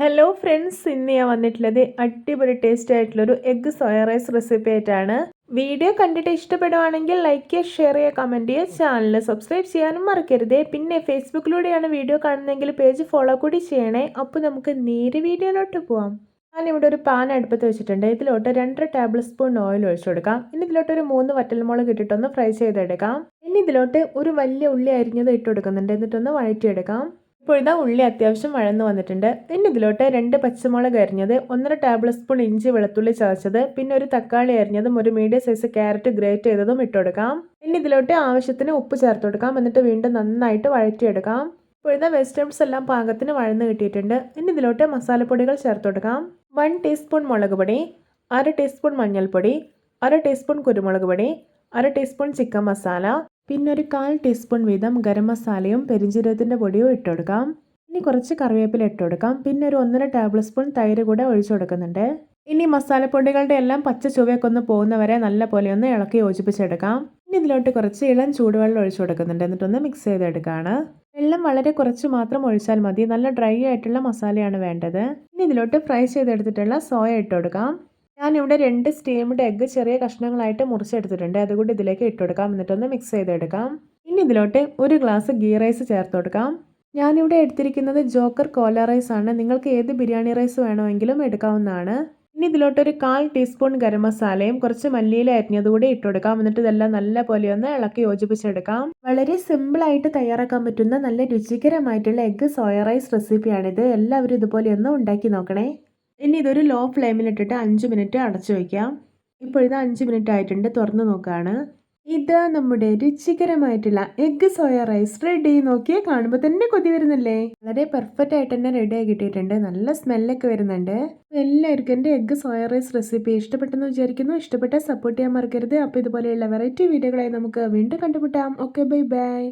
Hello friends ഇന്ന് ഞാൻ വന്നിട്ടുള്ളത് അടിപൊളി ടേസ്റ്റ് ആയിട്ടുള്ളൊരു എഗ്ഗ് സോയ റൈസ് റെസിപ്പി ആയിട്ടാണ്. വീഡിയോ കണ്ടിട്ട് ഇഷ്ടപ്പെടുവാണെങ്കിൽ ലൈക്ക് ചെയ്യുക ഷെയർ ചെയ്യുക കമന്റ് ചെയ്യുക ചാനൽ സബ്സ്ക്രൈബ് ചെയ്യാനും മറക്കരുത്. പിന്നെ ഫേസ്ബുക്കിലൂടെയാണ് വീഡിയോ കാണുന്നതെങ്കിൽ പേജ് ഫോളോ കൂടി ചെയ്യണേ. അപ്പോൾ നമുക്ക് നേരെ വീഡിയോയിലോട്ട് പോവാം. ഞാനിവിടെ ഒരു പാൻ അടുപ്പത്ത് വെച്ചിട്ടുണ്ട്. ഇതിലോട്ട് രണ്ടര ടേബിൾ സ്പൂൺ ഓയിൽ ഒഴിച്ചു കൊടുക്കാം. ഇനി ഇതിലോട്ട് ഒരു മൂന്ന് വറ്റൽമുളക് ഇട്ടിട്ടൊന്ന് ഫ്രൈ ചെയ്തെടുക്കാം. ഇനി ഇതിലോട്ട് ഒരു വലിയ ഉള്ളി അരിഞ്ഞത് ഇട്ട് കൊടുക്കുന്നുണ്ട്. എന്നിട്ടൊന്ന് വഴറ്റിയെടുക്കാം. ഇപ്പോൾ ഇതാ ഉള്ളി അത്യാവശ്യം വഴന്നു വന്നിട്ടുണ്ട്. പിന്നെ ഇതിലോട്ട് രണ്ട് പച്ചമുളക് അരിഞ്ഞത് ഒന്നര ടേബിൾ സ്പൂൺ ഇഞ്ചി വെളുത്തുള്ളി ചതച്ചത് പിന്നെ ഒരു തക്കാളി അരിഞ്ഞതും ഒരു മീഡിയം സൈസ് ക്യാരറ്റ് ഗ്രേറ്റ് ചെയ്തതും ഇട്ട് കൊടുക്കാം ഇനി ഇതിലോട്ട് ആവശ്യത്തിന് ഉപ്പ് ചേർത്ത് കൊടുക്കാം എന്നിട്ട് വീണ്ടും നന്നായിട്ട് വഴറ്റിയെടുക്കാം. ഇപ്പോൾ ഇതാ വെജിറ്റബിൾസ് എല്ലാം പാകത്തിന് വഴന്ന് കിട്ടിയിട്ടുണ്ട്. ഇനി ഇതിലോട്ട് മസാലപ്പൊടികൾ ചേർത്ത് കൊടുക്കാം വൺ ടീസ്പൂൺ മുളക് പൊടി അര ടീസ്പൂൺ മഞ്ഞൾപ്പൊടി അര ടീസ്പൂൺ കുരുമുളക് പൊടി അര ടീസ്പൂൺ ചിക്കൻ മസാല പിന്നെ ഒരു കാൽ ടീസ്പൂൺ വീതം ഗരം മസാലയും പെരിഞ്ചീരകത്തിന്റെ പൊടിയും ഇട്ട് കൊടുക്കാം ഇനി കുറച്ച് കറിവേപ്പില ഇട്ട് കൊടുക്കാം പിന്നെ ഒരു ഒന്നര ടേബിൾ സ്പൂൺ തൈര് കൂടെ ഒഴിച്ചു കൊടുക്കുന്നുണ്ട്. ഇനി മസാലപ്പൊടികളുടെ എല്ലാം പച്ച ചുവയൊക്കെ ഒന്ന് പോകുന്നവരെ നല്ല പോലെ ഒന്ന് ഇളക്കി യോജിപ്പിച്ചെടുക്കാം. ഇനി ഇതിലോട്ട് കുറച്ച് ഇളം ചൂടുവെള്ളം ഒഴിച്ചു കൊടുക്കുന്നുണ്ട്. എന്നിട്ടൊന്ന് മിക്സ് ചെയ്തെടുക്കുകയാണ് വെള്ളം വളരെ കുറച്ച് മാത്രം ഒഴിച്ചാൽ മതി. നല്ല ഡ്രൈ ആയിട്ടുള്ള മസാലയാണ് വേണ്ടത്. ഇനി ഇതിലോട്ട് ഫ്രൈ ചെയ്തെടുത്തിട്ടുള്ള സോയ ഇട്ട് കൊടുക്കാം ഞാനിവിടെ രണ്ട് സ്റ്റീംഡ് എഗ്ഗ് ചെറിയ കഷ്ണങ്ങളായിട്ട് മുറിച്ചെടുത്തിട്ടുണ്ട്. അതുകൂടി ഇതിലേക്ക് ഇട്ട് കൊടുക്കാം എന്നിട്ടൊന്ന് മിക്സ് ചെയ്തെടുക്കാം. ഇനി ഇതിലോട്ട് ഒരു ഗ്ലാസ് ഗീ റൈസ് ചേർത്ത് കൊടുക്കാം. ഞാനിവിടെ എടുത്തിരിക്കുന്നത് ജോക്കർ കോല റൈസ് ആണ്. നിങ്ങൾക്ക് ഏത് ബിരിയാണി റൈസ് വേണമെങ്കിലും എടുക്കാവുന്നതാണ്. ഇനി ഇതിലോട്ട് ഒരു കാൽ ടീസ്പൂൺ ഗരം മസാലയും കുറച്ച് മല്ലിയില അരിഞ്ഞതുകൂടി ഇട്ട് കൊടുക്കാം. എന്നിട്ട് ഇതെല്ലാം നല്ല പോലെ ഒന്ന് ഇളക്കി യോജിപ്പിച്ചെടുക്കാം. വളരെ സിമ്പിളായിട്ട് തയ്യാറാക്കാൻ പറ്റുന്ന നല്ല രുചികരമായിട്ടുള്ള എഗ്ഗ് സോയ റൈസ് റെസിപ്പിയാണിത് എല്ലാവരും ഇതുപോലെ ഒന്ന് ഉണ്ടാക്കി നോക്കണേ. ഇനി ഇതൊരു ലോ ഫ്ലെയിമിലിട്ടിട്ട് അഞ്ച് മിനിറ്റ് അടച്ചു വയ്ക്കാം ഇപ്പോഴിത് അഞ്ച് മിനിറ്റ് ആയിട്ടുണ്ട്. തുറന്നു നോക്കുകയാണ് ഇതാ നമ്മുടെ രുചികരമായിട്ടുള്ള എഗ്ഗ് സോയ റൈസ് റെഡി നോക്കിയേ കാണുമ്പോൾ തന്നെ കൊതി വരുന്നില്ലേ? വളരെ പെർഫെക്റ്റ് ആയിട്ട് തന്നെ റെഡി ആയി കിട്ടിയിട്ടുണ്ട്. നല്ല സ്മെല്ലൊക്കെ വരുന്നുണ്ട്. എല്ലാവർക്കും എന്റെ എഗ്ഗ് സോയ റൈസ് റെസിപ്പി ഇഷ്ടപ്പെട്ടെന്ന് വിചാരിക്കുന്നു. ഇഷ്ടപ്പെട്ട സപ്പോർട്ട് ചെയ്യാൻ മറക്കരുത്. അപ്പോൾ ഇതുപോലെയുള്ള വെറൈറ്റി വീഡിയോകളായി നമുക്ക് വീണ്ടും കണ്ടുമുട്ടാം. Okay bye bye